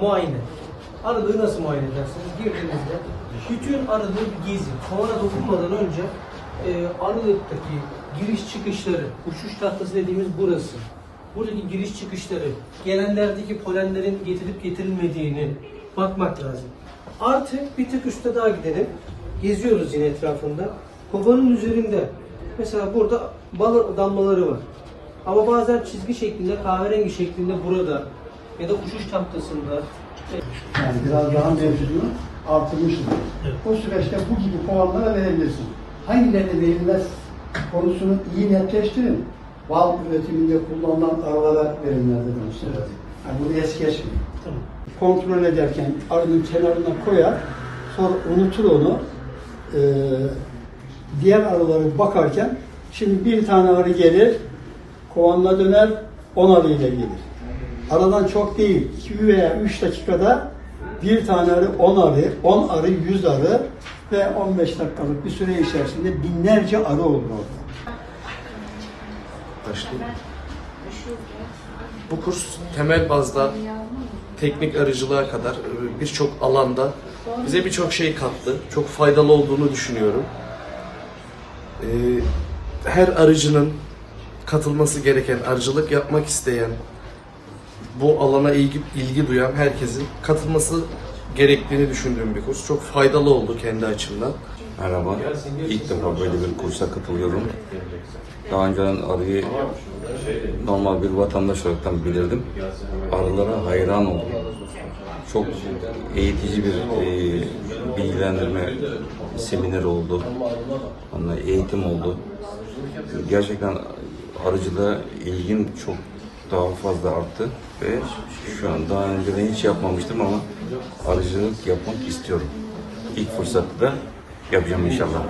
muayene. Arılığı nasıl muayene edersiniz? Girdiğinizde bütün arılığı bir gezin. Kovana dokunmadan önce e, arılıktaki giriş çıkışları, uçuş tahtası dediğimiz burası. Buradaki giriş çıkışları, gelenlerdeki polenlerin getirip getirilmediğini bakmak lazım. Artı bir tık üstte daha gidelim. Geziyoruz yine etrafında. Kovanın üzerinde mesela burada bal damlaları var. Ama bazen çizgi şeklinde, kahverengi şeklinde burada ya da uçuş tahtasında Yani biraz daha mevcudunu artırmışız. O süreçte bu gibi kovanlara verebilirsin. Hangilerine verilmez konusunu iyi netleştirin. Bal üretiminde kullanılan aralara verilmez demişler. Yani bunu es geçmeyin. Tamam. Kontrol ederken arının kenarına koyar, sonra unutur onu. Ee, diğer arılara bakarken, şimdi bir tane arı gelir, kovanına döner, 10 arı ile gelir. Aradan çok değil, 2 veya 3 dakikada bir tane arı 10 arı, 10 arı 100 arı ve 15 dakikalık bir süre içerisinde binlerce arı olur orada. başlayayım. Bu kurs temel bazda teknik arıcılığa kadar e, birçok alanda bize birçok şey kattı. Çok faydalı olduğunu düşünüyorum. Ee, Her arıcının katılması gereken, arıcılık yapmak isteyen, bu alana ilgi, ilgi duyan herkesin katılması gerektiğini düşündüğüm bir kurs. Çok faydalı oldu kendi açımdan. Merhaba. İlk defa böyle bir kursa katılıyorum. Daha önceden arıyı normal bir vatandaş olarak bilirdim. Arılara hayran oldum. Çok eğitici bir e, bilgilendirme seminer oldu. Onunla eğitim oldu. Gerçekten arıcılığa ilgim çok daha fazla arttı ve şu an daha önceden hiç yapmamıştım ama arıcılık yapmak istiyorum. İlk fırsatta da yapacağım inşallah.